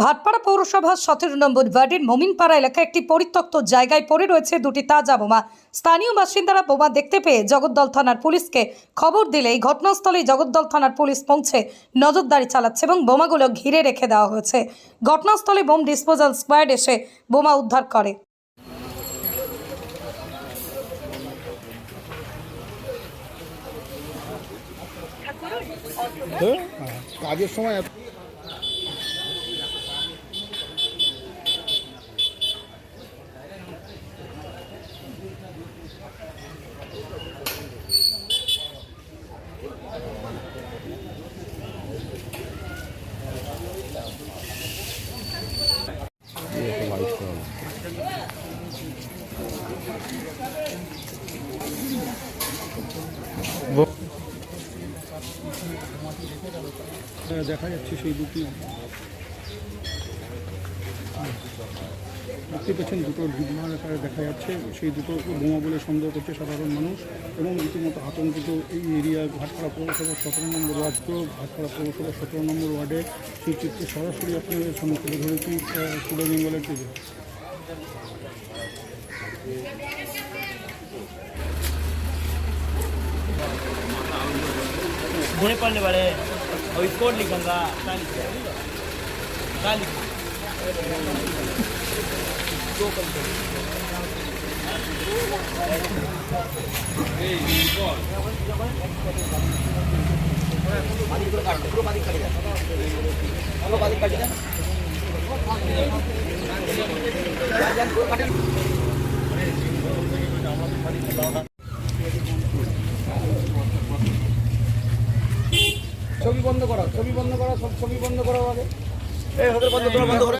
ভাটপাড়া পৌরসভার সতেরো নম্বর ওয়ার্ডের মোমিনপাড়া এলাকায় একটি পরিত্যক্ত জায়গায় পড়ে রয়েছে দুটি তাজা বোমা। স্থানীয় বাসিন্দারা বোমা দেখতে পেয়ে জগদ্দল থানার পুলিশকে খবর দিলে এই ঘটনাস্থলে জগদ্দল থানার পুলিশ পৌঁছে নজরদারি চালাচ্ছে এবং বোমাগুলো ঘিরে রেখে দেওয়া হয়েছে। ঘটনাস্থলে বোম ডিসপোজাল স্কোয়াড এসে বোমা উদ্ধার করে। হ্যাঁ, কাজের সময় দেখা যাচ্ছে সেই দুটি দেখতে পাচ্ছেন দুটো আকারে দেখা যাচ্ছে। সেই দুটো বোমা বলে সন্দেহ করছে সাধারণ মানুষ এবং রীতিমতো আতঙ্কিত এই এরিয়া ভাটপাড়া পৌরসভার সতেরো নম্বর ওয়ার্ড তো ভাটপাড়া পৌরসভার সতেরো নম্বর ওয়ার্ডে সেই চিত্র সরাসরি আপনাদের তুলে ধরেছি পূর্ব বেঙ্গলের টিভি बुरे पढ़ने वाले और इसको लिखूँगा বন্ধ করো ছবি বন্ধ করো সব ছবি বন্ধ করো আগে। এই বন্ধ করো।